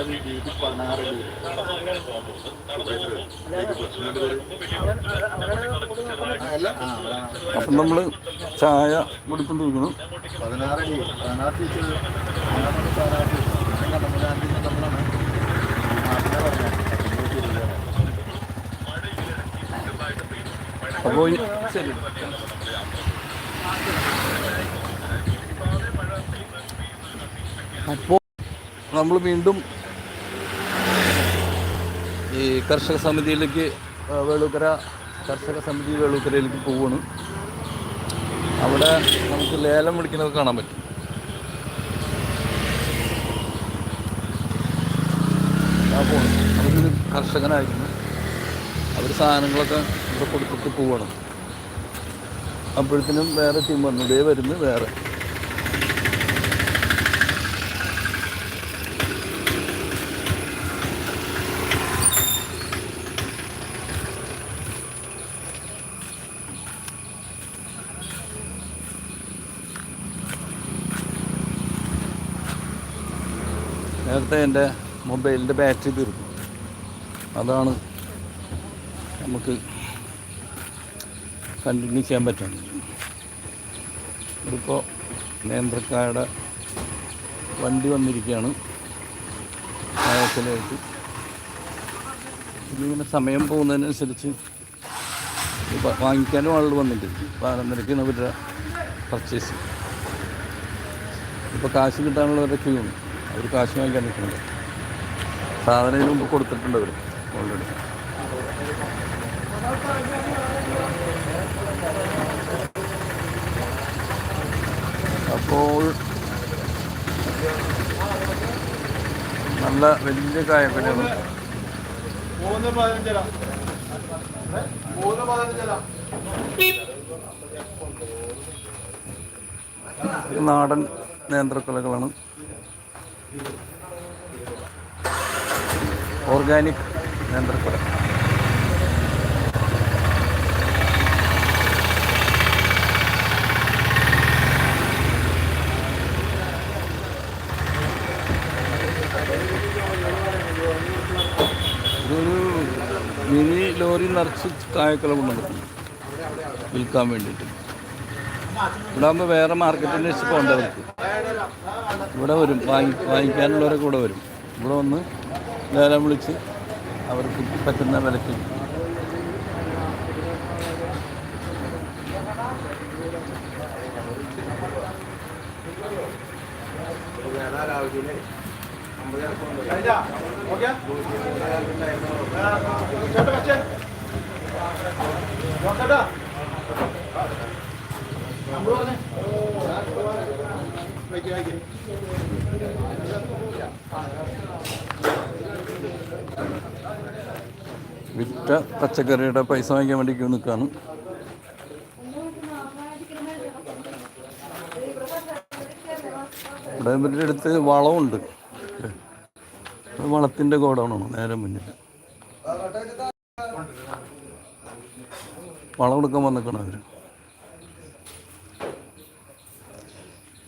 അത് രീതി പതിനാറ്. അപ്പം നമ്മൾ ചായ കുടിക്കൊണ്ടിരിക്കുന്നു പതിനാറ് സ്ഥാനാർത്ഥി സ്ഥാനാർത്ഥി നമ്മളാണ് ശരി അപ്പോൾ നമ്മൾ വീണ്ടും ഈ കർഷക സമിതിയിലേക്ക് വേളൂക്കര കർഷക സമിതി വേളൂക്കരയിലേക്ക് പോവുകയാണ് അവിടെ നമുക്ക് ലേലം വിളിക്കുന്നത് കാണാൻ പറ്റും. അവരൊരു കർഷകനായിരുന്നു. അവർ സാധനങ്ങളൊക്കെ ഇവിടെ കൊടുത്തിട്ട് പോവാണ്. അപ്പോഴത്തേനും വേറെ ടീം വന്നു. ഇതേ വരുന്നു വേറെ. നേരത്തെ എന്റെ മൊബൈലിന്റെ ബാറ്ററി തീർന്നു. അതാണ് നമുക്ക് കണ്ടിന്യൂ ചെയ്യാൻ പറ്റുന്നത്. ഇതിപ്പോൾ നേന്ത്രക്കായുടെ വണ്ടി വന്നിരിക്കുകയാണ്. ആയത്തിലായിട്ട് ഇതിങ്ങനെ സമയം പോകുന്നതിനനുസരിച്ച് വാങ്ങിക്കാനും ആളുകൾ വന്നിട്ടുണ്ട്. പതിനൊന്നരക്കാണ് അവരുടെ പർച്ചേസ് ഇപ്പോൾ കാശ് കിട്ടാനുള്ളവരുടെ ക്യൂ ആണ് അവർ കാശ് വാങ്ങിക്കാൻ നിൽക്കുന്നുണ്ട്. സാധനം ഇതിന് മുമ്പ് കൊടുത്തിട്ടുണ്ട് അവർ ഓൾറെഡി. അപ്പോൾ നല്ല വലിയ കായപ്പനാണ് മൂന്ന് പതിനഞ്ചര മൂന്ന് പതിനഞ്ചര ഇത് നാടൻ നേന്ത്രക്കൊലകളാണ്. ഓർഗാനിക് നേന്ത്രക്കുട ഇതൊരു മിനി ലോറി നിറച്ച് കായക്കൊല കൊണ്ടുവന്നിട്ടുണ്ട് വിൽക്കാൻ വേണ്ടിയിട്ട്. ഇവിടെ ആകുമ്പോൾ വേറെ മാർക്കറ്റിൽ അന്വേഷിച്ച് പോകേണ്ടവർക്ക് ഇവിടെ വരും വാങ്ങി വാങ്ങിക്കാനുള്ളവരെ കൂടെ വരും. ഇവിടെ വന്ന് ലേലം വിളിച്ച് അവർക്ക് പറ്റുന്ന വിലക്ക്. ഓക്കെ ചേട്ടാ പക്ഷേ ചേട്ടാ നമ്മൾ പറഞ്ഞേ വയ്ക്കുക വയ്ക്കുക വിറ്റ പച്ചക്കറിയുടെ പൈസ വാങ്ങിക്കാൻ വേണ്ടി ക്യൂ നിൽക്കുകയാണ് ഇവിടെ അടുത്ത് വളമുണ്ട് വളത്തിന്റെ ഗോഡൗണാണ് നേരെ മുന്നിൽ. വളം എടുക്കാൻ വന്നിക്കണം അവർ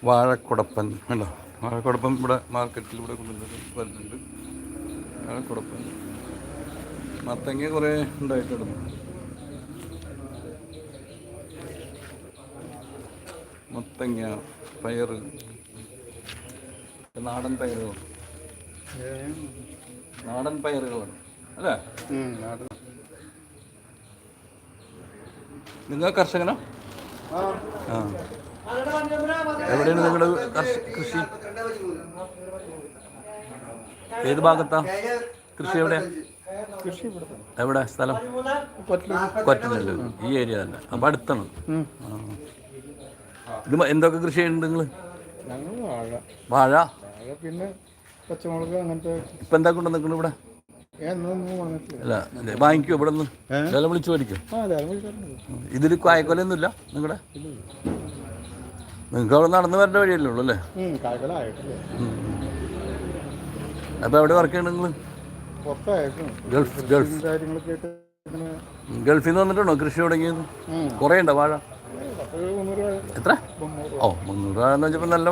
വാഴക്കുടപ്പൻ അല്ല വാഴക്കുടപ്പൻ ഇവിടെ മാർക്കറ്റിൽ ഇവിടെ കൊണ്ടുവന്നത് വരുന്നുണ്ട്. വാഴക്കുടപ്പൻ. മത്തങ്ങ കുറേ ഉണ്ടായിട്ടുണ്ട്. മത്തങ്ങ പയറ് നാടൻ പയറുകൾ. നാടൻ പയറുകളാണ് അല്ലേ? നിങ്ങൾ കർഷകനോ? ആ. എവിടെയാണ് നിങ്ങളുടെ കൃഷി? ഏത് ഭാഗത്താ? കൃഷി എവിടെ? എവിടെ? സ്ഥലം? കൊറ്റനല്ലൂർ. ഈ ഏരിയ തന്നെ. അപ്പം അടുത്താണ്. ഇത് എന്തൊക്കെ കൃഷി ചെയ്യുന്നുണ്ട് നിങ്ങൾ വാഴ. പിന്നെ പച്ചമുളക് അങ്ങനത്തെ ഇപ്പം എന്താ കൊണ്ടു നിൽക്കുന്നത് ഇവിടെ? അല്ല വാങ്ങിക്കോ ഇവിടെ നിന്ന് വില വിളിച്ചു മേടിക്കും. ഇതിൽ കായ്ക്കൊലൊന്നുമില്ല നിങ്ങളുടെ നിങ്ങൾക്ക് അവിടെ നടന്ന് വരേണ്ട വഴിയല്ലേ ഉള്ളൂ അല്ലേ? അപ്പൊ അപ്പോൾ എവിടെ വർക്ക് ചെയ്യണം നിങ്ങൾ ഗൾഫ് ഗൾഫ്. ഗൾഫിൽ നിന്ന് വന്നിട്ടുണ്ടോ കൃഷി തുടങ്ങിയത്. കുറേ ഉണ്ടോ വാഴ? എത്ര? ഓ മുന്നൂറ് രൂപ എന്ന് വെച്ചപ്പോൾ നല്ല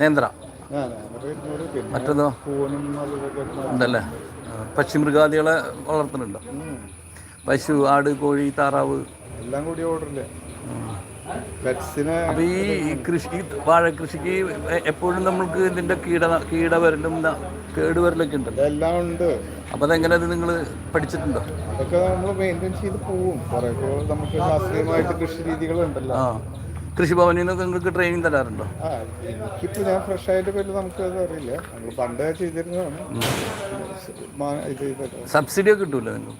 നേന്ത്ര. ഞാനൊരു ഇരുന്നൂറ് പിന്നെ മറ്റേതോ? ഉണ്ടല്ലേ? പക്ഷിമൃഗാദികളെ വളർത്തുന്നുണ്ടോ? പശു ആട് കോഴി താറാവ്. എല്ലാം കൂടി ഓർഡറില്ല അപ്പോൾ ഈ കൃഷി വാഴ കൃഷിക്ക് എപ്പോഴും നമ്മൾക്ക് ഇതിന്റെ കീട കീട വരലും ന- കേട് വരലൊക്കെ ഉണ്ടല്ലോ എല്ലാം ഉണ്ട്. അപ്പൊ അതെങ്ങനെ അത് നിങ്ങൾ പഠിച്ചിട്ടുണ്ടോ? അതൊക്കെ നമ്മൾ മെയിന്റെയിൻ ചെയ്ത് പോവും. കുറെ നമുക്ക് ശാസ്ത്രീയമായിട്ട് കൃഷി രീതികളുണ്ടല്ലോ. കൃഷിഭവനിൽ നിന്ന് നിങ്ങൾക്ക് ട്രെയിനിങ് തരാറുണ്ടോ? എനിക്കിപ്പോ എനിക്കിപ്പോൾ ഞാൻ ഫ്രഷ് ആയിട്ട് പേര് നമുക്ക് അറിയില്ല. നമ്മൾ പണ്ട് ചെയ്തിരുന്നതാണ്. സബ്സിഡി ഒക്കെ കിട്ടൂല നിങ്ങൾ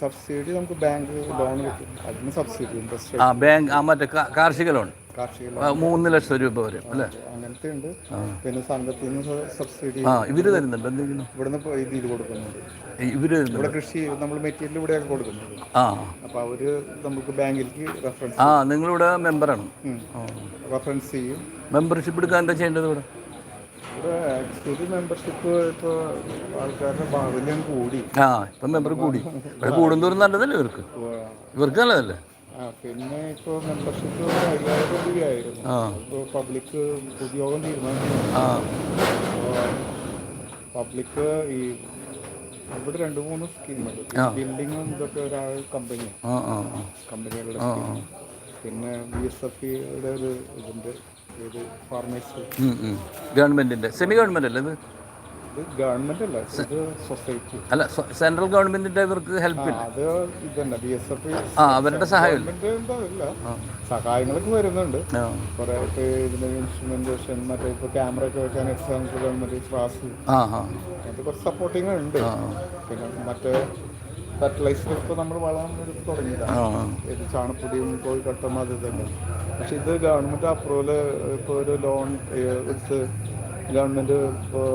സബ്സിഡി നമുക്ക് ബാങ്ക് ലോൺ കിട്ടും. അതിന് സബ്സിഡി ഇൻട്രസ്റ്റ് ആ ബാങ്ക് ആ മറ്റേ കാർഷിക ലോൺ കാർഷിക ആ, മൂന്ന് ലക്ഷം രൂപ വരെ അല്ലേ? അങ്ങനത്തെ ഉണ്ട്. പിന്നെ സംഘത്തിൽ നിന്ന് സബ്സിഡി ആ ഇവർ തരുന്നുണ്ട് എന്തെങ്കിലും? ഇവിടുന്ന് ഇത് ഇത് കൊടുക്കുന്നുണ്ട്. ഇവിടെ കൃഷി നമ്മൾ മെറ്റീരിയൽ ഇവിടെയൊക്കെ കൊടുക്കുന്നുണ്ട്. ആ. അപ്പോൾ അവർ നമുക്ക് ബാങ്കിലേക്ക് റെഫറൻസ് ആ നിങ്ങളിവിടെ മെമ്പറാണ് റെഫറൻസ് ചെയ്യും. മെമ്പർഷിപ്പ് എടുക്കാൻ എന്താ ചെയ്യേണ്ടത് ഇവിടെ? ഇവിടെ ആക്ച്വലി മെമ്പർഷിപ്പ് ഇപ്പോൾ ആൾക്കാരുടെ ബാഹുല്യം കൂടി. ആ ഇപ്പം മെമ്പർ കൂടി. ഇവിടെ കൂടുന്തോറും നല്ലതല്ലേ ഇവർക്ക്? ഇവർക്ക് നല്ലതല്ലേ? ആ പിന്നെ ഇപ്പോൾ മെമ്പർഷിപ്പ് അയ്യായിരം രൂപയായിരുന്നു. ആ. ഇപ്പോൾ പബ്ലിക് ഉദ്യോഗം തീരുമാനിച്ചു. ആ. പബ്ലിക് ഈ ഇവിടെ രണ്ട് മൂന്ന് സ്കീമുണ്ട് ആ. ബിൽഡിങ്ങും ഇതൊക്കെ ഒരാൾ കമ്പനി ആ ആ ആ. കമ്പനികളുടെ സ്കീം പിന്നെ ബി എസ് എഫ് ഇതിന്റെ ഒരു ഇതുണ്ട്. ഗവൺമെന്റിന്റെ സെമി ഗവൺമെന്റ് അല്ലേ ഇത് അല്ല സെൻട്രൽ ഗവൺമെന്റിന്റെ ഇവർക്ക് ഹെൽപ്പ് ആ അവരുടെ സഹായം സഹായങ്ങളൊക്കെ വരുന്നുണ്ട്. ആ. കുറെ ഇപ്പൊ ഇതിന് ഇൻസ്ട്രുമെന്റേഷൻ മറ്റേ ഇപ്പൊ ക്യാമറ ഒക്കെ വെക്കാൻ എക്സാമ്പിൾ ഗവൺമെന്റ് ക്ലാസ് കുറച്ച് സപ്പോർട്ടിങ് ഉണ്ട്. പിന്നെ മറ്റേ ഫെർട്ടിലൈസർ ഇപ്പോൾ നമ്മൾ വളം എടുത്ത് തുടങ്ങിയതാണ് ചാണപ്പൊടിയും കോഴിക്കട്ടം അത് ഇതൊക്കെ പക്ഷെ ഇത് ഗവൺമെന്റ് അപ്രൂവൽ ഇപ്പോൾ ഒരു ലോൺ എടുത്ത് ഗവൺമെന്റ് ഇപ്പോൾ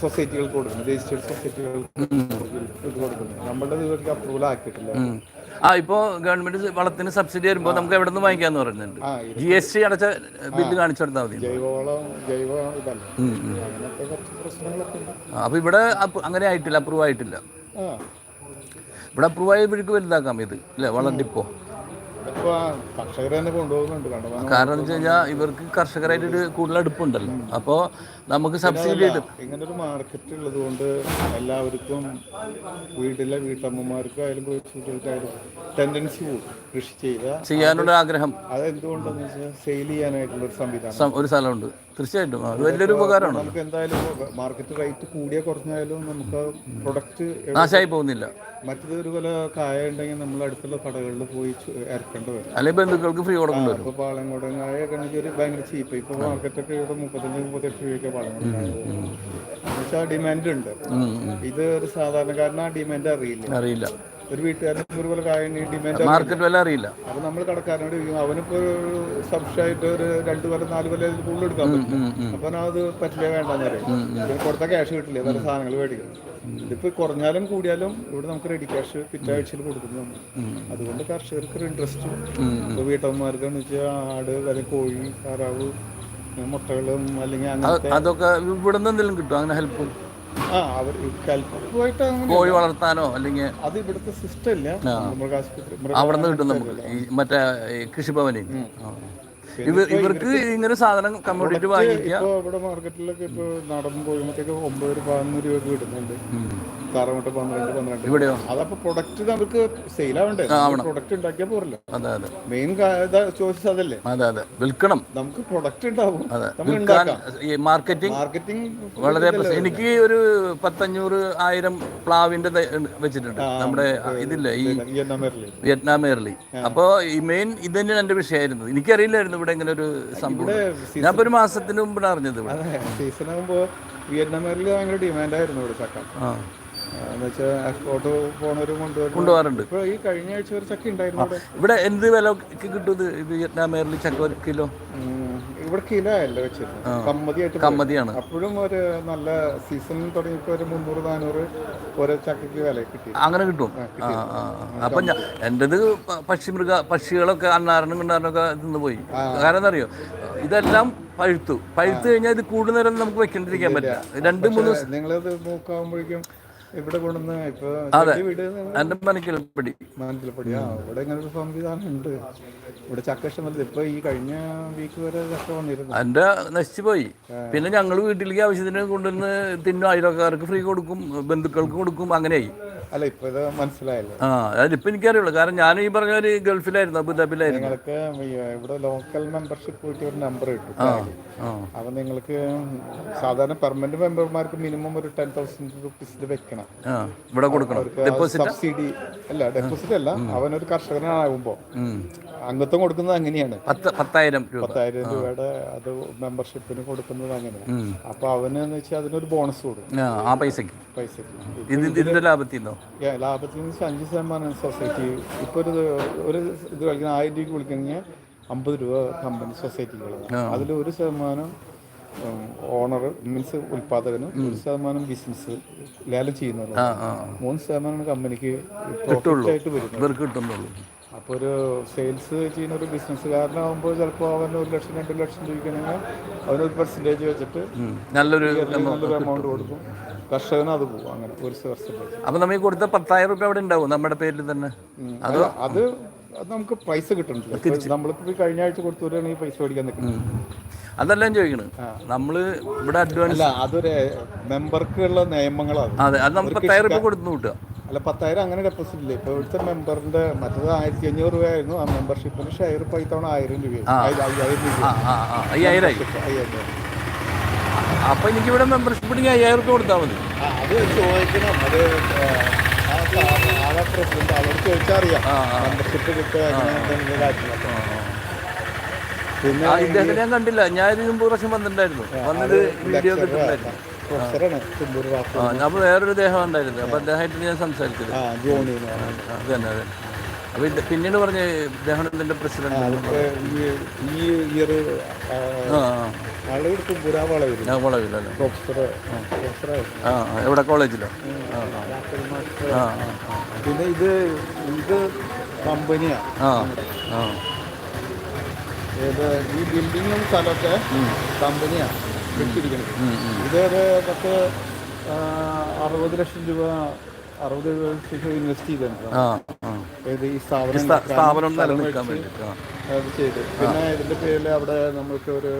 സൊസൈറ്റികൾക്ക് കൊടുക്കുന്നു. രജിസ്റ്റേർഡ് സൊസൈറ്റികൾക്ക് കൊടുക്കുന്നു. നമ്മളുടെ ഇവർക്ക് അപ്രൂവൽ ആക്കിയിട്ടില്ല. ആ ഇപ്പോ ഗവൺമെന്റ് വളത്തിന് സബ്സിഡി വരുമ്പോൾ നമുക്ക് എവിടെ നിന്ന് വാങ്ങിക്കാന്ന് പറയുന്നുണ്ട്. ജി എസ് ടി അടച്ച ബില്ല് കാണിച്ചു കൊടുത്താൽ മതി. അപ്പൊ ഇവിടെ അങ്ങനെ ആയിട്ടില്ല അപ്രൂവ് ആയിട്ടില്ല. ആ. ഇവിടെ അപ്രൂവ് ആയപ്പോഴേക്ക് വലുതാക്കാം ഇത് അല്ലേ? വളണ്ടിപ്പോ കാരണം എന്ന് വെച്ച് കഴിഞ്ഞാൽ ഇവർക്ക് കർഷകരായിട്ട് ഒരു കൂടുതൽ അടുപ്പുണ്ടല്ലോ. അപ്പോൾ നമുക്ക് സബ്സിഡി കിട്ടും. ഇങ്ങനെ ഒരു മാർക്കറ്റ് ഉള്ളത് കൊണ്ട് എല്ലാവർക്കും വീട്ടിലെ വീട്ടമ്മമാർക്കായാലും കൊച്ചുകുട്ടികൾക്കായാലും ടെൻഡൻസി കൂടും കൃഷി ചെയ്താൽ ചെയ്യാനുള്ള ആഗ്രഹം. അതെന്തുകൊണ്ടെന്ന് വെച്ചാൽ സെയിൽ ചെയ്യാനായിട്ടുള്ള ഒരു സംവിധാനം ഒരു സ്ഥലമുണ്ട്. തീർച്ചയായിട്ടും. അത് വലിയൊരു ഉപകാരമാണ്. നമുക്ക് എന്തായാലും മാർക്കറ്റ് റേറ്റ് കൂടിയ കുറഞ്ഞായാലും നമുക്ക് പ്രൊഡക്റ്റ് നാശമായി പോകുന്നില്ല. മറ്റത് ഒരു കൊല കായ ഉണ്ടെങ്കിൽ നമ്മൾ അടുത്തുള്ള കടകളിൽ പോയി ഇറക്കേണ്ടി വരും. അല്ലെങ്കിൽ ബന്ധുക്കൾക്ക് ഫ്രീ കൊടുക്കേണ്ടി വരും. ഇപ്പോൾ പാളയംകോടൻ കായ ഒക്കെ ഒരു ഭയങ്കര ചീപ്പ് ഇപ്പോൾ മാർക്കറ്റൊക്കെ ഇവിടെ മുപ്പത്തഞ്ച് മുപ്പത്തെട്ട് രൂപയൊക്കെ പാളയംകോടൻ ഡിമാൻഡ് ഉണ്ട്. ഇത് ഒരു സാധാരണക്കാരന് ആ ഡിമാൻഡ് അറിയില്ല. അറിയില്ല. ഒരു വീട്ടുകാരന് ഒരു കൊല കായ ഡിമാൻഡ് മാർക്കറ്റ് വില അറിയില്ല. അപ്പൊ നമ്മൾ കടക്കാരനോട് അവനിപ്പോ ഒരു സബ്സിഡായിട്ട് ഒരു രണ്ട് കൊല്ലം നാല് ഇതിൽ കൂടുതൽ എടുക്കാൻ പറ്റും. അപ്പൊ അത് പറ്റില്ല വേണ്ടെന്ന് പറയും. കൊടുത്ത ക്യാഷ് കിട്ടില്ല പല സാധനങ്ങൾ മേടിക്കും. ഇതിപ്പോ കുറഞ്ഞാലും കൂടിയാലും ഇവിടെ നമുക്ക് റെഡി ക്യാഷ് പിറ്റാഴ്ചയിൽ കൊടുക്കുന്നു. അതുകൊണ്ട് കർഷകർക്ക് ഒരു ഇൻട്രസ്റ്റ് ഇപ്പൊ വീട്ടമ്മമാർക്ക് എന്ന് വെച്ചാൽ ആട് വരെ കോഴി താറാവ് മുട്ടകളും അല്ലെങ്കിൽ അതൊക്കെ ഇവിടെ നിന്ന് എന്തെങ്കിലും കിട്ടും അങ്ങനെ ഹെൽപ്പ് ആ അവർ കൽപ്പമായിട്ട് അങ്ങനെ കോഴി വളർത്താനോ അല്ലെങ്കിൽ അത് ഇവിടുത്തെ സിസ്റ്റം ഇല്ല. മൃഗാശുപത്രി അവിടെ നിന്ന് കിട്ടും നമുക്ക് ഈ മറ്റേ കൃഷിഭവനിൽ ഇവർ ഇവർക്ക് ഇങ്ങനെ സാധനം കമ്മ്യൂണിറ്റി വാങ്ങിക്കുക. ഇവിടെ മാർക്കറ്റിലൊക്കെ ഇപ്പൊ നടന്നു പോകുമ്പോഴത്തേക്ക് ഒമ്പത് രൂപ പതിനൊന്ന് രൂപ കിട്ടുന്നുണ്ട്. താറമുട്ട പന്ത്രണ്ട് പന്ത്രണ്ട്. ഇവിടെയോ? അതപ്പോ പ്രൊഡക്റ്റ് നമുക്ക് സെയിൽ ആവണ്ടേ? പ്രൊഡക്റ്റ് ഉണ്ടാക്കിയാൽ പോരല്ലോ. അതെ അതെ. മെയിൻ ചോദിച്ചത് അതല്ലേ? അതെ അതെ. വിൽക്കണം. നമുക്ക് പ്രൊഡക്റ്റ് ഉണ്ടാവും. ഈ മാർക്കറ്റിംഗ് മാർക്കറ്റിംഗ് വളരെ എനിക്ക് ഒരു പത്തഞ്ഞൂറ് ആയിരം പ്ലാവിന്റെ വെച്ചിട്ടുണ്ട്. നമ്മുടെ ഇതില്ലേ? ഈ വിയറ്റ്നാം എയർലി അപ്പോ ഈ മെയിൻ ഇത് തന്നെയാണ് എന്റെ വിഷയമായിരുന്നു. എനിക്കറിയില്ലായിരുന്നു ഇവിടെ ഇങ്ങനെ ഒരു സംഭവം. ഞാൻ ഒരു മാസത്തിന് മുമ്പ് അറിഞ്ഞത് ഇവിടെ. സീസൺ ആകുമ്പോ എയർലി ഭയങ്കര ഡിമാൻഡ് ആയിരുന്നു ഇവിടെ ചക്ക എക്സ്പോർട്ട് പോണവര് കൊണ്ടുപോകാറുണ്ട്. ഈ കഴിഞ്ഞ ആഴ്ച ഒരു ചക്ക ഉണ്ടായിരുന്നു ഇവിടെ. എന്ത് വില കിട്ടും ഇത്? വിയറ്റ്നാം എയർലി ചക്ക ഒരു കിലോ? ഇവിടെ കിലോ അല്ല കമ്മതിയായിട്ട് കമ്മതിയാണ്. അപ്പോഴും ഒരു നല്ല സീസൺ തുടങ്ങിയപ്പോ ഒരു മുന്നൂറ് നാനൂറ് ഓരോ ചക്കയ്ക്ക് വില കിട്ടി. അങ്ങനെ കിട്ടും? അപ്പൊ ഞാൻ എന്റെത് പക്ഷിമൃഗ പക്ഷികളൊക്കെ അണ്ണാരനും കണ്ണാരനൊക്കെ തിന്ന് പോയി. കാരണം എന്താ അറിയോ? ഇതെല്ലാം പഴുത്തു. പഴുത്തു കഴിഞ്ഞാൽ ഇത് കൂടുതൽ നേരം നമുക്ക് വെക്കേണ്ടിരിക്കാൻ പറ്റില്ല. രണ്ട് മൂന്ന് നിങ്ങളത് നോക്കാകുമ്പോഴേക്കും ഇവിടെ കൊണ്ടുവന്ന് ഇപ്പൊ അതെ. എന്റെ മനക്കിൽപ്പടി മാനന്തലപ്പടി ആ ഇവിടെ ഇങ്ങനെ ഒരു സംവിധാനം ഉണ്ട്. ഇവിടെ ചക്ക ഇഷ്ടമല്ല ഇപ്പൊ ഈ കഴിഞ്ഞ വീക്ക് വരെ ചക്ക വന്നിരുന്നു. എന്റെ നശിച്ചു പോയി പിന്നെ ഞങ്ങൾ വീട്ടിലേക്ക് ആവശ്യത്തിന് കൊണ്ടുവന്ന് തിന്നും അയൽക്കാർക്ക് ഫ്രീ കൊടുക്കും ബന്ധുക്കൾക്ക് കൊടുക്കും അങ്ങനെയായി. അല്ല ഇപ്പൊ ഇത് മനസ്സിലായല്ലോ. ആ എനിക്ക് എനിക്കറിയുള്ളൂ. കാരണം ഞാൻ ഈ പറഞ്ഞ ഒരു ഗൾഫിലായിരുന്നു അബുദാബിലായിരുന്നു നിങ്ങൾക്ക് ഇവിടെ ലോക്കൽ മെമ്പർഷിപ്പ് പോയിട്ട് ഒരു നമ്പർ കിട്ടും അപ്പൊ നിങ്ങൾക്ക് സാധാരണ പെർമനന്റ് മെമ്പർമാർക്ക് മിനിമം ഒരു ടെൻ തൗസൻഡ് റുപ്പീസിൽ വെക്കണം. ആ ഇവിടെ കൊടുക്കണം. ഡെപ്പോസിറ്റ് സബ്സിഡി അല്ല ഡെപ്പോസിറ്റ് അല്ല. അവനൊരു കർഷകനാകുമ്പോ അംഗത്വം കൊടുക്കുന്നത് അങ്ങനെയാണ്. പത്ത് പത്തായിരം രൂപ. പത്തായിരം രൂപയുടെ അത് മെമ്പർഷിപ്പിന് കൊടുക്കുന്നത് അങ്ങനെയാണ്. അപ്പൊ അവന് എന്ന് വെച്ചാൽ അതിനൊരു ബോണസ് കൊടുക്കും. ആ ആ പൈസക്ക്. പൈസക്ക്. ഇത് ഇതിന്റെ ലാഭത്തിൽ നിന്നോ ഏ, ലാഭത്തിൽ നിന്ന് വെച്ചാൽ അഞ്ച് ശതമാനം സൊസൈറ്റി ഇപ്പൊ ഒരു ഒരു ഇത് കളിക്കുന്ന ആയിരം രൂപ വിളിക്കണമെങ്കിൽ അമ്പത് രൂപ കമ്പനി സൊസൈറ്റികൾ അതിൽ ഒരു ശതമാനം ഓണർ മീൻസ് ഉൽപാദകന് ഒരു ശതമാനം ബിസിനസ് ലേലം ചെയ്യുന്നത്. മൂന്ന് ശതമാനം കമ്പനിക്ക് അപ്പൊ അപ്പോൾ ഒരു സെയിൽസ് ചെയ്യുന്ന ഒരു ബിസിനസ്സുകാരനാകുമ്പോൾ ചിലപ്പോൾ അവന് ഒരു ലക്ഷം രണ്ട് ലക്ഷം ചോദിക്കണമെങ്കിൽ അവനൊരു പെർസെന്റേജ് വെച്ചിട്ട് നല്ലൊരു നല്ലൊരു എമൗണ്ട് കൊടുക്കും. കർഷകന് അത് പോകും അങ്ങനെ ഒരു പെർസെന്റേജ് അപ്പൊ നമ്മൾ ഈ കൊടുത്ത പത്തായിരം രൂപ അവിടെ ഉണ്ടാവും നമ്മുടെ പേരിൽ തന്നെ. അത് അത് അത് നമുക്ക് പൈസ കിട്ടുന്നുണ്ട് ഇപ്പൊ നമ്മളിപ്പോ കഴിഞ്ഞ ആഴ്ച കൊടുത്തുവരാണെങ്കിൽ പൈസ മേടിക്കാൻ നിൽക്കുന്നത് അതല്ല ഞാൻ ചോദിക്കണത് നമ്മൾ ഇവിടെ അഡ്വാൻസ് അതൊരു മെമ്പർക്കുള്ള നിയമങ്ങളാണ്. അതെ അത് പത്തായിരം രൂപ കൊടുത്തു കിട്ടുക. അല്ല പത്തായിരം അങ്ങനെ ഡെപ്പോസിറ്റ് ഇല്ല? ഇപ്പൊ ഇവിടുത്തെ മെമ്പറിന്റെ മറ്റേത് ആയിരത്തി അഞ്ഞൂറ് രൂപയായിരുന്നു ആ മെമ്പർഷിപ്പിന് ഷെയർ ഇപ്പൊ ഇത്തവണ ആയിരം രൂപ. അയ്യായിരം അപ്പം എനിക്ക് ഇവിടെ മെമ്പർഷിപ്പ് ഉണ്ടെങ്കിൽ അയ്യായിരം രൂപ കൊടുത്താൽ മതി. അത് ചോദിക്കണം. അത് ആളെ പ്രസിഡന്റ് അവരോട് മെമ്പർഷിപ്പ് കിട്ടുക. പിന്നെ ആ ഞാൻ കണ്ടില്ല. ഞാൻ ഇതിന് മുമ്പ് പ്രാവശ്യം വന്നിട്ടുണ്ടായിരുന്നു. വന്നത് വീഡിയോ കിട്ടുന്നുണ്ടായിരുന്നു പ്രൊഫസറാണ്. തുമ്പൂർ ആ അപ്പോൾ വേറൊരു ദേഹം ഉണ്ടായിരുന്നു അപ്പോൾ അദ്ദേഹമായിട്ട് ഞാൻ സംസാരിച്ചത്. ജോണി. അത് തന്നെ അതെ അപ്പൊ അപ്പോൾ പിന്നീട് പറഞ്ഞ ഇതിന്റെ പ്രസിഡന്റ് ഈ ഈ ഇയർ തുമ്പൂരാ വളവിൽ ഞാൻ പ്രൊഫസർ ആ. എവിടെ? കോളേജിലോ? ആ ആ. പിന്നെ ഇത് ഇത് കമ്പനിയാ. ആ ആ. ഏത് ഈ ബിൽഡിങ്ങും സ്ഥലമൊക്കെ കമ്പനിയാ വിട്ടിരിക്കുന്നത്. ഇതൊരു പത്ത് അറുപത് ലക്ഷം രൂപ അറുപത് ലക്ഷം രൂപ ഇൻവെസ്റ്റ് ചെയ്തിട്ടുണ്ട് ഈ സ്ഥാപനം സ്ഥാ- ഉണ്ടാക്കാൻ സ്ഥാപനം സ്ഥലം നിലനിൽക്കാൻ വേണ്ടിയിട്ട് ആ. അത് ചെയ്ത്. പിന്നെ ഇതിന്റെ പേരിൽ അവിടെ നമുക്ക് ഒരു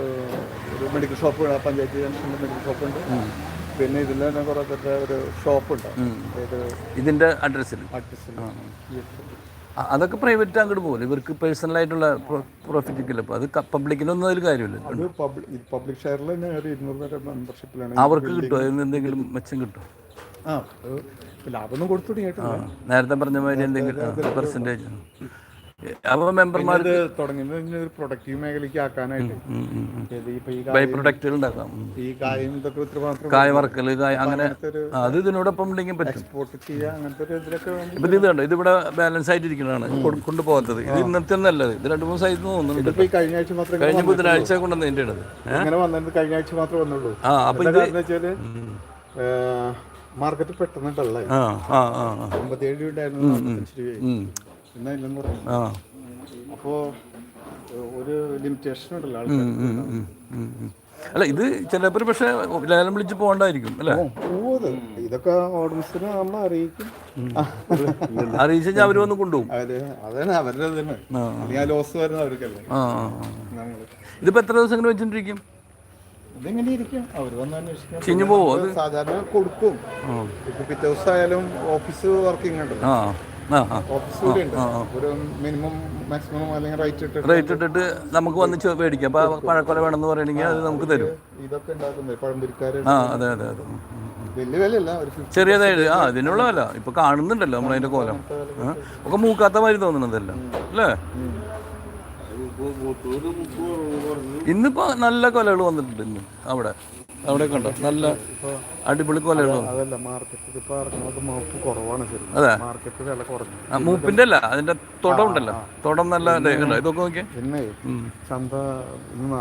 ഒരു മെഡിക്കൽ ഷോപ്പ് പഞ്ചായത്ത് ജംഗ്ഷനിൽ മെഡിക്കൽ ഷോപ്പ് ഉണ്ട്. പിന്നെ ഇതിൽ തന്നെ കുറെ പേരുടെ ഒരു ഷോപ്പ് ഉണ്ട്. ഇതിന്റെ അഡ്രസ്സിൽ അതൊക്കെ പ്രൈവറ്റ് അങ്ങോട്ട് പോകും ഇവർക്ക് പേഴ്സണൽ ആയിട്ടുള്ള പ്രോഫിറ്റ് കില്ല അപ്പോൾ അത് പബ്ലിക്കിനൊന്നും അതിൽ കാര്യമില്ല. അത് പബ്ലിക് ഷെയറിൽ തന്നെ ഒരു ഇരുന്നൂറ് മെമ്പർഷിപ്പിലാണ് അവർക്ക് കിട്ടും എന്തെങ്കിലും മെച്ചം കിട്ടും ആ ലാഭമൊന്നും കൊടുത്തു തുടങ്ങിയിട്ടില്ല. നേരത്തെ പറഞ്ഞ മാതിരി എന്തെങ്കിലും പെർസെന്റേജ് അപ്പോൾ മെമ്പർമാർ തുടങ്ങുന്നത് ഒരു പ്രൊഡക്റ്റീവ് മേഖലയ്ക്ക് ആക്കാനായിട്ട് ബൈ പ്രൊഡക്റ്റുകൾ ഉണ്ടാക്കാം. ഈ കാര്യം ഇതൊക്കെ ഇത്രമാത്രം കായ വറക്കൽ കായ അങ്ങനെ അത് ഇതിനോടൊപ്പം ഉണ്ടെങ്കിൽ പറ്റും. എക്സ്പോർട്ട് ചെയ്യുക അങ്ങനത്തെ ഒരു ഇതിലൊക്കെ വേണ്ടി ഇപ്പം ഇത് കണ്ടോ ഇതിവിടെ ബാലൻസ് ആയിട്ടിരിക്കുന്നതാണ് കൊണ്ടുപോകാത്തത് ഇത് ഇന്നത്തെ നല്ലത്. ഇത് രണ്ടു മൂന്ന് സൈസ് തോന്നുന്നുണ്ട് ഈ കഴിഞ്ഞ ആഴ്ച മാത്രമേ കഴിഞ്ഞ ബുധനാഴ്ച കൊണ്ടുവന്നതിന്റെ ഉള്ളത് അങ്ങനെ വന്നത് കഴിഞ്ഞ ആഴ്ച മാത്രമേ വന്നുള്ളൂ. ആ അപ്പോൾ ഇത് വെച്ചാൽ മാർക്കറ്റ് പെട്ടെന്ന് ഡള്ളായി ആ ആ ആ ആ. അമ്പത്തിയേഴ് രൂപ ഉണ്ടായിരുന്നു നാൽപ്പത്തഞ്ച് രൂപയായി ഉം. എന്നാ ഇല്ലെന്ന് പറഞ്ഞു ആ. അപ്പോ ഏഹ്, ഒരു ലിമിറ്റേഷൻ ഉണ്ടല്ലോ ഉം, ആൾക്കാർ ഉം, ഉം, ഉം, ഉം. അല്ല ഇത് ചിലപ്പോൾ പക്ഷേ ലേലം വിളിച്ച് പോകണ്ടായിരിക്കും അല്ലേ? പോവത്. ഇതൊക്കെ ഓർഡൻസിന് നമ്മൾ അറിയിക്കും. അറിയിച്ചു കഴിഞ്ഞാൽ അവർ വന്ന് കൊണ്ടുപോകും. അവർ അതാണ് അവരുടെ തന്നെ അല്ലെങ്കിൽ ആ. ലോസ് വരുന്ന അവർക്കല്ലേ ആ ആ ആ. നമ്മൾ. ഇതിപ്പോൾ എത്ര ദിവസം ഇങ്ങനെ വെച്ചിട്ടിരിക്കും ഇതെങ്ങനെ ഇരിക്കും അവർ വന്ന് അന്വേഷിക്കും അത് സാധാരണ കൊടുക്കും. ഇപ്പൊ പിറ്റേ ദിവസം ആയാലും ഓഫീസ് വർക്കിംഗ് ഉണ്ട്. റൈറ്റ് ഇട്ടിട്ട് നമുക്ക് വന്ന് മേടിക്കാം. അപ്പോൾ പഴക്കൊല വേണമെന്ന് പറയണെങ്കിൽ അത് നമുക്ക് തരും. ഇതൊക്കെ ആ അതെ അതെ അതെ. ചെറിയതായിട്ട് ആ ഇതിനുള്ള വില. ഇപ്പൊ കാണുന്നുണ്ടല്ലോ നമ്മളതിന്റെ കോലം. ഒക്കെ മൂക്കാത്ത മാതിരി തോന്നുന്നതല്ല? അല്ലേ? ഇന്നിപ്പോ നല്ല കൊലകൾ വന്നിട്ടുണ്ട് ഇന്ന് അവിടെ. അവിടെ കണ്ടോ? നല്ല അടിപൊളി കൊലകൾ അതല്ല മാർക്കറ്റിൽ ഇപ്പൊ മാപ്പ് കുറവാണ് അതെ. മാർക്കറ്റ് വില കുറഞ്ഞു. ആ മൂപ്പിന്റെ അല്ല അതിന്റെ തുടം ഉണ്ടല്ലോ. തുടം നല്ല ഇതൊക്കെ നോക്കിയേ. പിന്നെ ചന്ത ഇന്ന്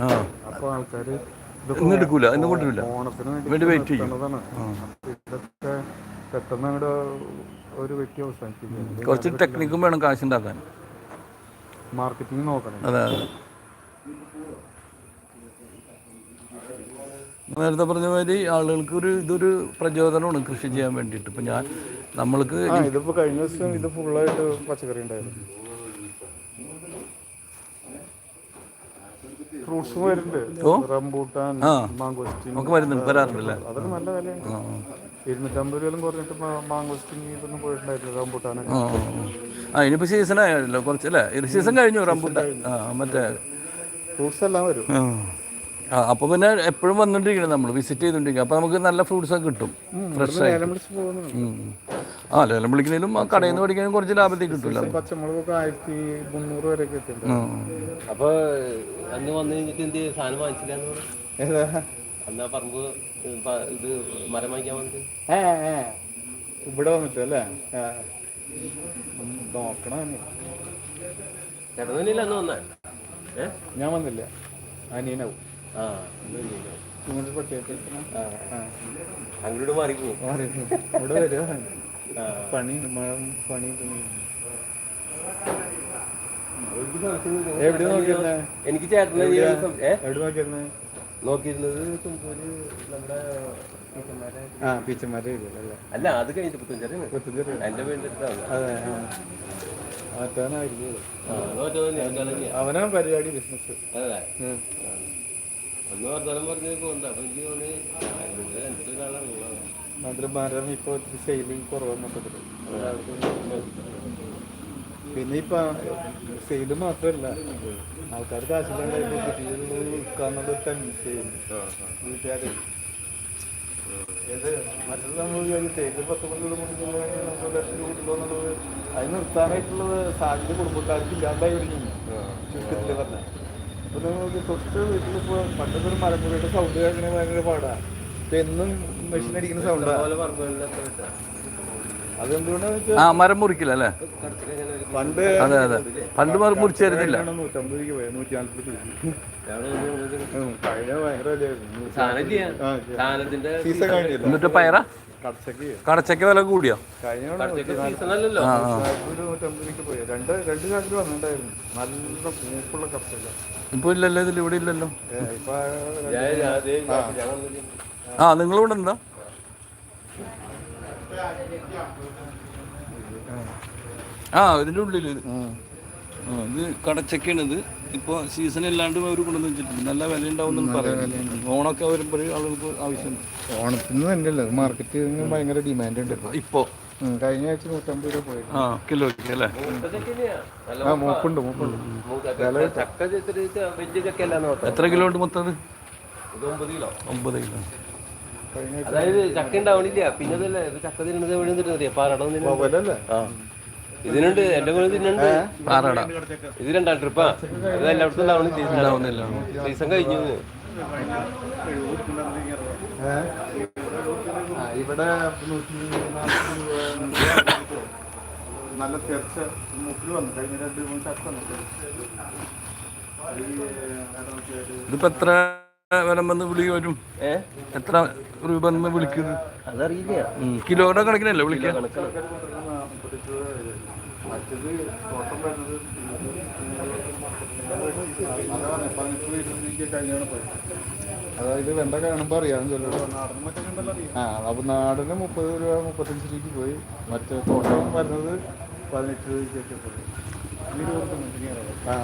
ആ. അപ്പൊ ആൾക്കാര് ഇന്ന് എടുക്കൂല ഇന്ന് കൊണ്ടുവരില്ല. ഓണത്തിന് വേണ്ടി വെയിറ്റ് ചെയ്യും. പെട്ടെന്ന് അങ്ങോട്ട് ഒരു വ്യക്തി അവസാനിപ്പിക്കും. കുറച്ച് ടെക്നിക്കും വേണം കാശുണ്ടാക്കാൻ. മാർക്കറ്റിംഗ് നോക്കണം. അതെ അതെ. നേരത്തെ പറഞ്ഞ മാതിരി ആളുകൾക്ക് ഒരു ഇതൊരു പ്രചോദനമാണ് കൃഷി ചെയ്യാൻ വേണ്ടിയിട്ട്. ഇപ്പം ഞാൻ നമ്മൾക്ക് ആ ഇതിപ്പോ കഴിഞ്ഞ ദിവസം ഇത് ഫുള്ളായിട്ട് പച്ചക്കറി ഉണ്ടായിരുന്നു. ഫ്രൂട്ട്സും വരുന്നുണ്ട്. ഓ. റംബൂട്ടാൻ ആ. മാങ്കോസ്റ്റിൻ ഒക്കെ വരുന്നുണ്ട് വരാറുണ്ടല്ലേ? അതൊക്കെ നല്ല വിലയുണ്ട് ആ ഇരുന്നൂറ്റമ്പത് രൂപയിലും കുറഞ്ഞിട്ട് മാംഗോസ്റ്റിൻ മാങ്കോസ്റ്റിൻ ഇതൊന്നും പോയിട്ടുണ്ടായിരുന്നു റംബൂട്ടാനൊക്കെ. ആ ആ ഇനിയിപ്പോൾ സീസൺ ആയല്ലോ കുറച്ച് അല്ലേ ഒരു സീസൺ കഴിഞ്ഞു റംബൂട്ടാൻ. ആ മറ്റേ ഫ്രൂട്ട്സ് എല്ലാം വരും. ആ. ആ അപ്പോൾ പിന്നെ എപ്പോഴും വന്നുകൊണ്ടിരിക്കണം നമ്മൾ വിസിറ്റ് ചെയ്തുകൊണ്ടിരിക്കുക അപ്പോൾ നമുക്ക് നല്ല ഫ്രൂട്ട്സ് ഒക്കെ കിട്ടും ഫ്രഷ് ആയി ആ ലേലം വിളിക്കുന്നതിലും ആ കടയിൽ നിന്ന് മേടിക്കാനും കുറച്ച് ലാഭത്തിൽ കിട്ടില്ല പച്ചമുളകൊക്കെ ആയിരത്തി മുന്നൂറ് വരെ അപ്പൊ അന്ന് വന്നു കഴിഞ്ഞിട്ട് എന്ത് സാധനം വാങ്ങിച്ചില്ല അന്ന് ആ പറമ്പ് ഇത് മരം വാങ്ങിക്കാൻ ഏ. ഇവിടെ വന്നിട്ട് അല്ലേ? നോക്കണം ചേട്ടനില്ല അന്ന് വന്നേ? ഞാൻ വന്നില്ല. അനിയനാവും. ആ അങ്ങോട്ട് മാറിപ്പോ ഇവിടെ വരിക പണി പണി എവിടെ നോക്കിയിരുന്നേ? എനിക്ക് ചേട്ടനെ എവിടെ നോക്കിയിരുന്നേ? നോക്കിയിരുന്നത് നമ്മുടെ ആ പീച്ചന്മാരെ അല്ല അത് കഴിഞ്ഞിട്ട് പുത്തഞ്ചേരി എന്റെ. അവനാ പരിപാടി ബിസിനസ്. അതെ. ഒന്ന് വർദ്ധനം പറഞ്ഞു അപ്പൊ എനിക്ക് തോന്നി ഇവിടെ രണ്ടു ഒരാളാണ് അതിൽ മരം ഇപ്പോൾ സെയിലിംഗ് കുറവാണ് പിന്നെ ഇപ്പൊ സെയിൽ മാത്രമല്ല ആൾക്കാർ കാശില്ലാണ്ട് വിൽക്കാന്നുള്ള ടെൻഷൻ വീട്ടുകാര്. ഇത് മറ്റത് നമ്മൾ വിചാരിച്ചേ ഇത് പത്ത് പന്ത്രണ്ട് മുന്നിൽ നമുക്ക് ലക്ഷം രൂപ കിട്ടുമോ എന്നുള്ളത് അത് നിർത്താനായിട്ടുള്ളത് സാധ്യത കുടുംബക്കാർക്ക് ഇല്ലാണ്ടായി തുടങ്ങി. ചുരുക്കത്തിൽ പറഞ്ഞ. അപ്പൊ നമുക്ക് തൊട്ട് വീട്ടിലിപ്പോ പണ്ടൊരു മലമ്പുഴയുടെ സൗണ്ട് കേൾക്കണേ ഭയങ്കര പാടാ. ഇപ്പൊ എന്നും മെഷീൻ അടിക്കുന്ന സൗണ്ടാ ആ മരം മുറിക്കില്ല അല്ലേ പണ്ട് അതെ അതെ. പണ്ട് മരം മുറിച്ചു തരുന്നില്ല നൂറ്റമ്പത് രൂപ നൂറ്റി രൂപ എന്നിട്ട് പയറ? കടച്ചക്ക് വില കൂടിയോ? ഇപ്പൊ ഇല്ലല്ലോ ഇതിൽ ഇവിടെ ഇല്ലല്ലോ. ഇപ്പൊ ഞാൻ ഞാൻ ദേ ഞാൻ വന്നിട്ട് ആ നിങ്ങളിവിടെ ഉണ്ടോ ആ ഇതിന്റെ ഉള്ളിൽ ഇത് കടച്ചക്കണത്. ഇപ്പോൾ സീസൺ ഇല്ലാണ്ട് അവർ കൊണ്ടുവന്ന് വെച്ചിട്ടുണ്ട്. നല്ല വില ഉണ്ടാവും പറയുന്നത് ഓണമൊക്കെ വരുമ്പോൾ ആളുകൾക്ക് ആവശ്യം ഓണത്തിന് തന്നെയല്ലേ മാർക്കറ്റ് ഭയങ്കര ഡിമാൻഡ് ഉണ്ട് ഇപ്പൊ. ഇപ്പോൾ കഴിഞ്ഞ ആഴ്ച നൂറ്റമ്പത് രൂപ പോയി. ആ കിലോ അല്ലേ. ആ മൂപ്പുണ്ട് മൂപ്പുണ്ട്. എത്ര കിലോ ഉണ്ട് മൊത്തം ഒമ്പത് കിലോ. ഒമ്പത് കിലോ. അതായത് ചക്ക ഉണ്ടാവണില്ല. പിന്നെ അതല്ല ചക്ക തിന്നത് എവിടെ നിന്നിട്ട് പാറട ഇതിനുണ്ട് എന്റെ കൂടെ തിന്നുണ്ട് പാറട ഇത് രണ്ടാം ട്രിപ്പാ ഇത് എല്ലായിടത്തും ഉണ്ടാവണില്ല സീസൺ കഴിഞ്ഞു. ഇവിടെ നല്ല തെർച്ച മൂക്കിൽ വന്നു. കഴിഞ്ഞ രണ്ട് മൂന്ന് ചക്ക വന്നിട്ട്. ഇതിപ്പോ എത്ര വില വന്ന് വിളി വരും? ഏ? എത്ര രൂപ വിളിക്കുന്നത്. അതറിയില്ല. കിലോയുടെ കണക്കിനല്ലേ വിളിക്കുക? പോയത് അതായത് വെണ്ട കാണുമ്പോൾ അറിയാം ആ അപ്പൊ നാടിന് മുപ്പത് രൂപ മുപ്പത്തഞ്ച് രൂപയ്ക്ക് പോയി. മറ്റേ തോട്ടം വരുന്നത് പതിനെട്ട് രൂപയ്ക്കൊക്കെ പോയി. രൂപ ആ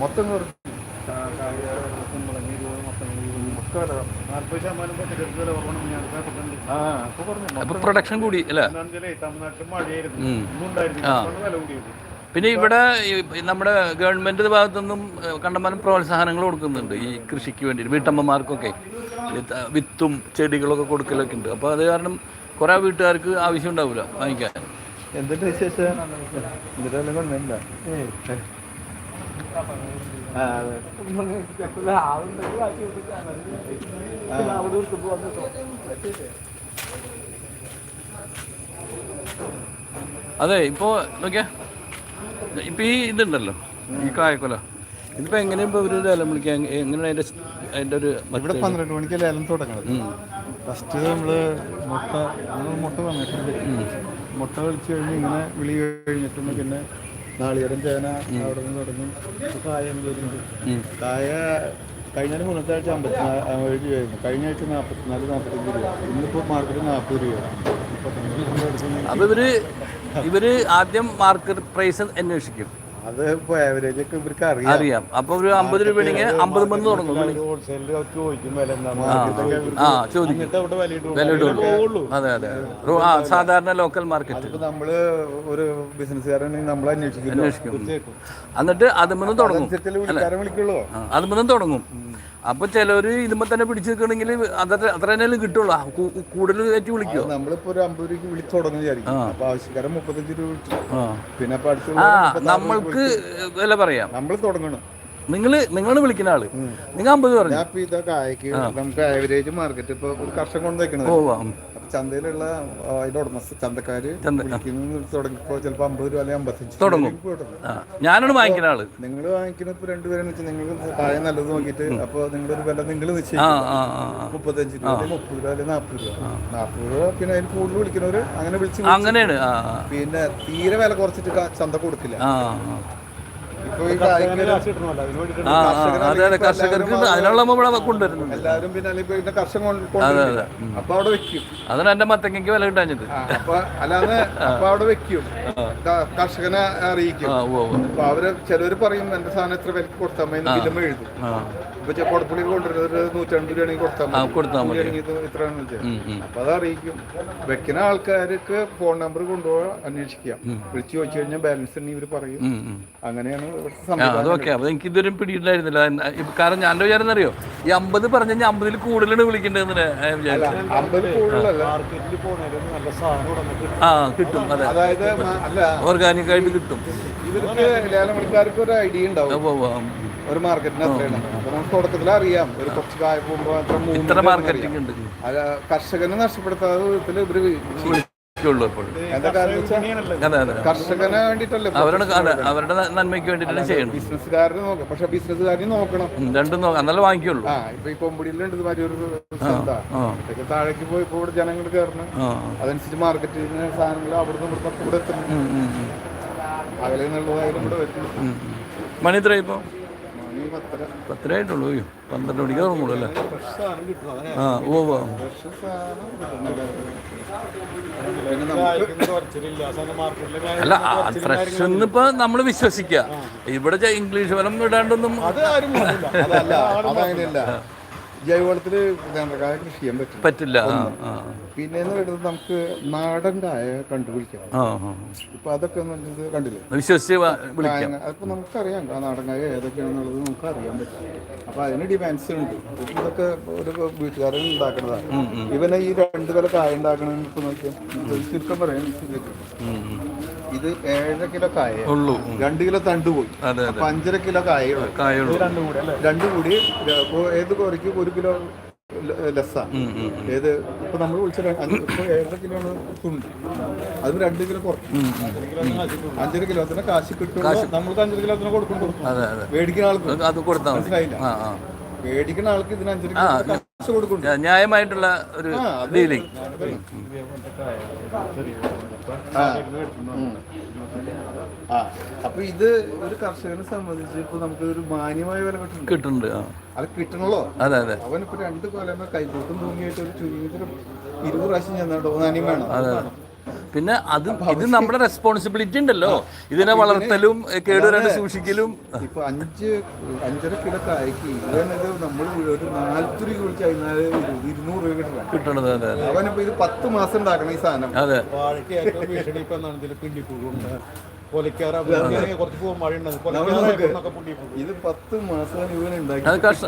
മൊത്തം കുറച്ച്. പ്രൊഡക്ഷൻ കൂടി അല്ലേ? പിന്നെ ഇവിടെ നമ്മുടെ ഗവൺമെന്റ് ഭാഗത്തു നിന്നും കണ്ടമാനം പ്രോത്സാഹനങ്ങൾ കൊടുക്കുന്നുണ്ട്. ഈ കൃഷിക്ക് വേണ്ടി വീട്ടമ്മമാർക്കൊക്കെ വിത്തും ചെടികളൊക്കെ കൊടുക്കലൊക്കെ ഉണ്ട്. അപ്പോൾ അത് കാരണം കുറേ വീട്ടുകാർക്ക് ആവശ്യം ഉണ്ടാവില്ല വാങ്ങിക്കാൻ. എന്തിട്ട് വിശേഷം? അതെ ഇപ്പോൾ നോക്കിയാ. ഇപ്പൊ ഈ ഇതുണ്ടല്ലോ ഈ കായക്കൊല. ഇതിപ്പോൾ എങ്ങനെയും ഇപ്പോൾ ഇവർ ലേലം വിളിക്കാൻ? എങ്ങനെയാണ് അതിന്റെ അതിന്റെ ഒരു ഇവിടെ പന്ത്രണ്ട് മണിക്ക് ലേലം തുടങ്ങണത്. ഫസ്റ്റ് നമ്മൾ മുട്ട നമ്മൾ മുട്ട വന്നിട്ടുണ്ട്. മുട്ട വിളിച്ചു കഴിഞ്ഞ് ഇങ്ങനെ വിളി കഴിഞ്ഞിട്ടുണ്ട്. പിന്നെ നാളികേരം ചേന അവിടെ നിന്ന് തുടങ്ങും കായ വരുന്നുണ്ട് കായ കഴിഞ്ഞ മുന്നത്തെ ആഴ്ച അമ്പത്തിനാല് ഏഴ് രൂപയായിരുന്നു. കഴിഞ്ഞ ആഴ്ച നാൽപ്പത്തിനാല് നാൽപ്പത്തഞ്ച് രൂപ. ഇന്നിപ്പോൾ മാർക്കറ്റ് നാൽപ്പത് രൂപയാണ് അപ്പൊ ഇവർ ഇവർ ആദ്യം മാർക്കറ്റ് പ്രൈസ് അന്വേഷിക്കും. അത് ആവറേജ് ഒക്കെ ഇവർക്ക് അറിയാം. അറിയാം. അപ്പൊ ഒരു അമ്പത് രൂപയാണെങ്കിൽ അമ്പത് തുടങ്ങും. വില എന്താ ആ ചോദിക്കും. അതെ അതെ. ആ സാധാരണ ലോക്കൽ മാർക്കറ്റ് നമ്മൾ ഒരു ബിസിനസ്സുകാരാണെങ്കിൽ നമ്മൾ തീർച്ചയായിട്ടും. എന്നിട്ട് അതുമെന്ന് തുടങ്ങും. അതിൽ നിന്ന് വിളിക്കുള്ളൂ. ആ, അതുമെന്ന് തുടങ്ങും. അപ്പൊ ചിലര് ഇതുമ്പോ തന്നെ പിടിച്ചു നിൽക്കണമെങ്കിൽ അത്ര അത്ര തന്നെ കിട്ടുള്ളൂ. കൂടുതൽ കയറ്റി വിളിക്കോ? നമ്മളിപ്പോ ഒരു അമ്പത് രൂപയ്ക്ക് വിളിച്ചു തുടങ്ങുന്ന വിചാരിക്കും. അപ്പൊ ആവശ്യക്കാരൻ മുപ്പത്തഞ്ച് രൂപ വിളിച്ചു. പിന്നെ മുപ്പത്താറ് നമ്മൾക്ക് വില പറയാം. നമ്മൾ തുടങ്ങണം. നിങ്ങൾ നിങ്ങളാണ് വിളിക്കുന്ന ആൾ. നിങ്ങൾ അമ്പത് പറഞ്ഞു? നമുക്ക് ആവറേജ് മാർക്കറ്റ് ഇപ്പൊ കർഷകം കൊണ്ട് വെക്കണത്. ചന്തയിലുള്ള അതിന്റെ ഉടമസ്ഥ ചന്തക്കാര് തുടങ്ങിപ്പോ തുടങ്ങിയപ്പോ ചിലപ്പോ അമ്പത് രൂപ അല്ലെങ്കിൽ അമ്പത്തഞ്ച് തുടങ്ങും. ഞാനാണ് വാങ്ങിക്കുന്ന ആൾ. നിങ്ങൾ വാങ്ങിക്കുന്ന ഇപ്പൊ രണ്ടുപേരെന്ന് വെച്ച് നിങ്ങൾ താഴെ നല്ലത് നോക്കിയിട്ട് അപ്പൊ നിങ്ങളൊരു വില നിങ്ങൾ നിശ്ചയിക്കും. മുപ്പത്തഞ്ച് രൂപ മുപ്പത് രൂപ അല്ലെങ്കിൽ നാൽപ്പത് രൂപ. നാൽപ്പത് രൂപ പിന്നെ അതിന് കൂടുതൽ വിളിക്കുന്നവര് അങ്ങനെ വിളിച്ചു അങ്ങനെയാണ്. പിന്നെ തീരെ വില കുറച്ചിട്ട് ചന്ത കൊടുക്കില്ല. ആ അതെ അതെ കർഷകർക്ക്. അതിനുള്ള നമ്മൾ ഇവിടെ കൊണ്ടുവരുന്നുണ്ട്. എല്ലാവരും പിന്നെ അല്ലെങ്കിൽ അതെ അപ്പൊ അവിടെ വെക്കും. അതാണ് എന്റെ മത്തങ്ങയ്ക്ക് വില കിട്ടാഞ്ഞത്. ആ, അപ്പൊ അല്ലാതെ അപ്പൊ അവിടെ വെക്കും. കർഷകനെ അറിയിക്കും. അപ്പൊ അവർ ചിലവര് പറയും എന്റെ സാധനം എത്ര വിലക്ക് കൊടുത്താൽ മതി എഴുതും. ആ ഇപ്പൊ കൊടപ്പുള്ളി കൊണ്ടുവരുന്നത് ഒരു നൂറ്റമ്പത് രൂപയാണെങ്കിൽ കൊടുത്താൽ ആ മതി. കൊടുത്താൽ മതി. നൂറാണെങ്കിൽ ഇത് ഇത്രയാണെന്ന് വെച്ചാൽ ഉം, ഉം. അപ്പൊ അത് അറിയിക്കും. വെക്കുന്ന ആൾക്കാർക്ക് ഫോൺ നമ്പർ കൊണ്ടുപോകാൻ അന്വേഷിക്കുക വിളിച്ചു ചോദിച്ചു കഴിഞ്ഞാൽ ബാലൻസ് ഉണ്ടെങ്കിൽ ഇവർ പറയും. അങ്ങനെയാണ് അതൊക്കെ. അപ്പൊ എനിക്ക് ഇതുവരെ പിടിയിട്ടായിരുന്നില്ല കാരണം ഞാൻ വിചാരം അറിയോ ഈ അമ്പത് പറഞ്ഞു കഴിഞ്ഞാൽ അമ്പതിൽ കൂടുതലാണ് വിളിക്കേണ്ടതെന്ന് ഞാൻ വിചാരിച്ചു അമ്പത് കൂടുതലല്ല. ആ കിട്ടും. അതെ. അതായത് മ- അല്ല. ഓർഗാനിക് ആയിട്ട് കിട്ടും. ഇവർക്ക് ഒരു ഐഡിയ ഉണ്ടാവും. ഒരു മാർക്കറ്റിന് എത്രയാണ് അപ്പൊ നമുക്ക് തുടക്കത്തിൽ അറിയാം. ഒരു കുറച്ച് കായ പോകുമ്പോ അത്ര ഇത്ര movement ഉണ്ട് അത് കർഷകനെ നഷ്ടപ്പെടുത്താത്ത വിധത്തിൽ ഇവർ കർഷകനെ വേണ്ടിട്ടല്ലേ അവരുടെ അവരുടെ നന്മയ്ക്ക് വേണ്ടിട്ടാണ് ചെയ്യണം ബിസിനസ്സുകാരനെ നോക്കാം. പക്ഷെ ബിസിനസ്സുകാരനെ നോക്കണം. രണ്ടും നോക്കാം. എന്നാലേ വാങ്ങിക്കുള്ളൂ. ആ ഇപ്പൊ ഈ കൊമ്പടിയിലുണ്ട് ഇതുമാതിരി ഒരു താഴേക്ക് പോയി ഇപ്പൊ ഇവിടെ ജനങ്ങൾ കയറണം അതനുസരിച്ച് മാർക്കറ്റിന് സാധനങ്ങൾ അവിടുന്ന് ഇവിടുന്ന് കൂടെ എത്തണം. അകലെ നിന്നുള്ളതായാലും ഇവിടെ വരുന്നു. മണി എത്ര ഇപ്പോൾ മണി പത്തര പത്തര ആയിട്ടുള്ളൂ അയ്യോ പന്ത്രണ്ട് മണിക്ക് തുടങ്ങുള്ളൂ അല്ലേ? ആ ഓ അല്ല ഫ്രഷ് ഇന്നിപ്പോ നമ്മൾ വിശ്വസിക്കുക ഇവിടെ ഇംഗ്ലീഷ് ഫലം ഇടാണ്ടൊന്നും നേന്ത്രക്കായ കൃഷി ചെയ്യാൻ പറ്റും പറ്റില്ല പിന്നെ എന്ന് പറയുന്നത് നമുക്ക് നാടൻ കായ കണ്ടുപിടിക്കാം. ഇപ്പൊ അതൊക്കെ കണ്ടില്ല? കണ്ടില്ലേ വിശ്വസിച്ച് വിളിക്കാം. അതിപ്പോ നമുക്കറിയാം ആ നാടൻ കായ ഏതൊക്കെയാണെന്നുള്ളത് നമുക്ക് അറിയാൻ പറ്റും അപ്പൊ അതിന് ഡിമാൻഡ്സ് ഉണ്ട്. ഇതൊക്കെ ഒരു വീട്ടുകാരൻ ഉണ്ടാക്കുന്നതാണ് ഇവനെ ഈ രണ്ട് തല കായ ഉണ്ടാക്കണമെന്ന് നോക്കിയാൽ ചുരുക്കം പറയാൻ. ഇത് ഏഴര കിലോ കായ ഉള്ളൂ. രണ്ട് കിലോ തണ്ട് പോയി. അപ്പൊ അഞ്ചര കിലോ കായുള്ളൂ കായുള്ളൂ രണ്ടും കൂടി ഏത് കുറയ്ക്ക് ഒരു കിലോ ലെസ്സാ? ഉം, ഉം. ഏത് ഇപ്പൊ നമ്മൾ വിളിച്ച ഏഴര കിലോ ആണ് തുണ്ട്. അത് രണ്ട് കിലോ കുറയ്ക്കും അഞ്ചര കിലോത്തിന് കാശ് കിട്ടും നമ്മൾക്ക് അഞ്ചര കിലോത്തിന് കൊടുക്കും കൊടുക്കും. അതെ അതെ. മേടിക്കുന്ന ആൾക്ക്. അത് കൊടുത്താൽ മതി. മനസ്സിലായില്ല. ആ ആ. മേടിക്കുന്ന ആൾക്ക് ഇതിന് കാശ് ന്യാ- ന്യായമായിട്ടുള്ള ഒരു ഡീലിംഗ് ആ. അപ്പൊ ഇത് ഒരു കർഷകനെ സംബന്ധിച്ച് ഇപ്പൊ നമുക്ക് ഒരു മാന്യമായ വില കിട്ടുന്നുണ്ട്. കിട്ടുന്നുണ്ട് ആ. അത് കിട്ടണല്ലോ? അതെ അതെ. അവനിപ്പോ രണ്ട് കൊല്ലം കൈകൂട്ടും തൂങ്ങിയിട്ട് ഒരു ചുരുങ്ങിയിട്ട് ഒരു ഇരുപത് പ്രാവശ്യം ചെന്നാണ്ട് ഓനാനിയും വേണം. പിന്നെ അത് ഇത് നമ്മുടെ റെസ്പോൺസിബിലിറ്റി ഉണ്ടല്ലോ. ഇതിനെ വളർത്തലും കേടുവരാണ്ട് സൂക്ഷിക്കലും. ഇപ്പൊ അഞ്ച് അഞ്ചര കിലോ കായ്ക്ക് ഇവനത് നമ്മൾ ഒരു നാൽപ്പത് രൂപ വിളിച്ച് കഴിഞ്ഞാൽ ഇരുന്നൂറ് രൂപ കിട്ടണം. കിട്ടണത് അതെ അവനിപ്പോ ഇത് പത്ത് മാസം ഉണ്ടാക്കണം ഈ സാധനം. അതെ. വാഴയ്ക്ക് ഏറ്റവും ഭീഷണി ഇപ്പൊ എന്താണ് ഇതിൽ ഇത് പത്ത് മാസം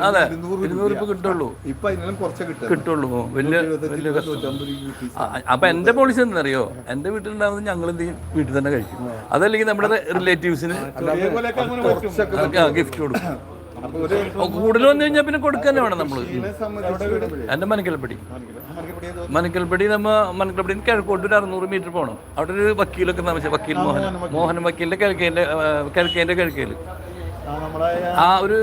അതെ ഇരുന്നൂറ് രൂപ കിട്ടുള്ളൂ. ഇപ്പൊ അതിനെല്ലാം കുറച്ച് കിട്ടും കിട്ടുള്ളൂ. വലിയ വലിയ കഷ്ടം നൂറ്റമ്പത് രൂപ കിട്ടി ആ, അപ്പൊ എന്റെ പോളിസി എന്താണെന്നറിയോ? എന്റെ വീട്ടിലുണ്ടാവുന്നത് ഞങ്ങൾ എന്ത് ചെയ്യും? വീട്ടിൽ തന്നെ കഴിക്കും. അതല്ലെങ്കിൽ നമ്മുടെ റിലേറ്റീവ്സിന് ഗിഫ്റ്റ് കൊടുക്കും. കൂടുതൽ വന്നു കഴിഞ്ഞാൽ പിന്നെ കൊടുക്കാനേ വേണം നമ്മൾ. എന്റെ മനക്കൽപ്പടി മനക്കൽപ്പടി നമ്മ മനക്കൽപ്പടി കിഴക്കോട്ട് ഒരു അറുന്നൂറ് മീറ്റർ പോകണം അവിടെ ഒരു വക്കീലൊക്കെ താമസിച്ചു വക്കീൽ മോഹൻ. മോഹൻ വക്കീലിന്റെ കിഴക്കേന്റെ കിഴക്കേന്റെ കിഴക്കേൽ. ആ, ഒരു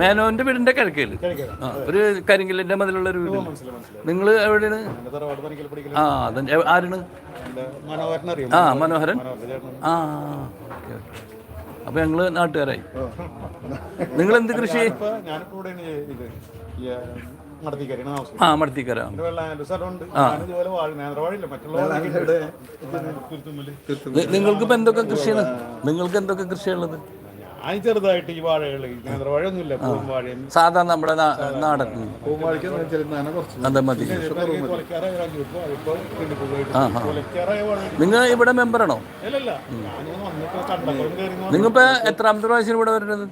മേനന്റെ വീടിന്റെ കിഴക്കേൽ. ആ ഒരു കരിങ്കലിന്റെ മതിലുള്ള ഒരു വീട്. നിങ്ങൾ എവിടെയാണ്? ആ അതെ ആരാണ്? ആ മനോഹരൻ? മനോഹരൻ ആ ഓക്കെ ഓക്കെ. അപ്പോൾ ഞങ്ങൾ നാട്ടുകാരായി. നിങ്ങൾ എന്ത് കൃഷി? ആ മടത്തിക്കര നിങ്ങൾക്കിപ്പോ എന്തൊക്കെ കൃഷിയാണ്? നിങ്ങൾക്ക് എന്തൊക്കെ കൃഷിയുള്ളത് ഞാൻ ചെറുതായിട്ട് ഈ വാഴകൾ വാഴയൊന്നുമില്ല. ഒന്നുമില്ല പൂവും വാഴയും സാധാരണ നമ്മുടെ നാടൻ. അതെ മതി. നിങ്ങൾ ഇവിടെ മെമ്പറാണോ? നിങ്ങളിപ്പോൾ എത്രാമത്തെ പ്രാവശ്യം ഇവിടെ വരുന്നത്?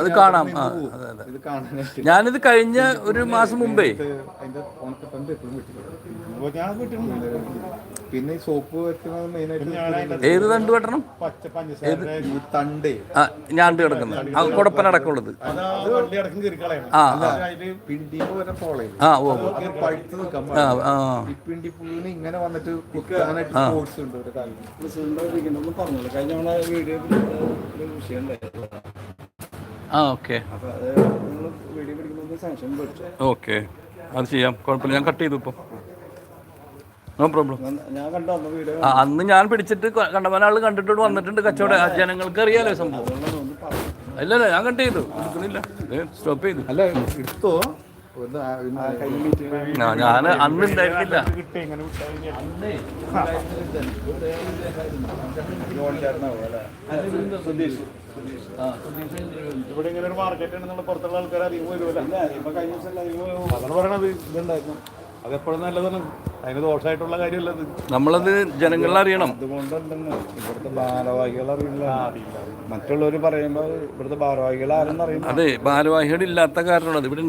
അത് കാണാം. അതെ അതെ. ഞാനിത് കഴിഞ്ഞ ഒരു മാസം മുമ്പേ. ഞാൻ വീട്ടിൽ പിന്നെ ഈ സോപ്പ് വെക്കുന്നത് മെയിനായിട്ട് ഏത് തണ്ട് വെട്ടണം? തണ്ടേ. ആ ഞാണ്ട് കിടക്കുന്നത് അതാ വണ്ടി അടക്കം കയറി കളയണം ആ. പിണ്ടിന്ന് വരെ ആ ഓ. ഓ. അത് പഴുത്ത് നിൽക്കാൻ ആ പിണ്ടി ഇങ്ങനെ വന്നിട്ട് കുത്താനായിട്ട് ഉണ്ട് ഒരു പറഞ്ഞല്ലോ കഴിഞ്ഞ തവണ വീഡിയോ വിഷയം ആ ഓക്കെ. ഓക്കെ. അത് ചെയ്യാം. കുഴപ്പമില്ല. ഞാൻ കട്ട് ചെയ്തു ഇപ്പോൾ നോ പ്രോബ്ലം ഞാൻ കണ്ടു അന്ന് ഞാൻ പിടിച്ചിട്ട് ക- ആൾ കണ്ടിട്ട് വന്നിട്ടുണ്ട് കച്ചവടം. ജനങ്ങൾക്ക് അറിയാലോ സംഭവം. അല്ല അല്ല ഞാൻ കട്ട് ചെയ്തു. എടുക്കുന്നില്ല. സ്റ്റോപ്പ് ചെയ്തു. അല്ല എടുത്തോ? ഞാൻ അന്ന് ഉണ്ടായിരുന്നില്ല. ഇവിടെ ഇങ്ങനെ ഒരു മാർക്കറ്റ് പുറത്തുള്ള ആൾക്കാർ അധികം വരുമല്ലോ. ഇപ്പൊ കഴിഞ്ഞ ദിവസം ലൈവ് അതാണ് പറയണത് ഇതുണ്ടായിരുന്നു. അതെപ്പോഴും നല്ലതാണ്. അതിന് ദോഷമായിട്ടുള്ള കാര്യമല്ല നമ്മളത് ജനങ്ങളിൽ അറിയണം. അതുകൊണ്ടല്ലെന്ന് ഇവിടുത്തെ ഭാരവാഹികൾ അറിയില്ല. മറ്റുള്ളവർ പറയുമ്പോൾ ഇവിടുത്തെ ഭാരവാഹികൾ ആരെന്ന് അറിയില്ല. അതെ ഭാരവാഹികൾ ഇല്ലാത്ത കാരണമാണ്. ഇവിടെ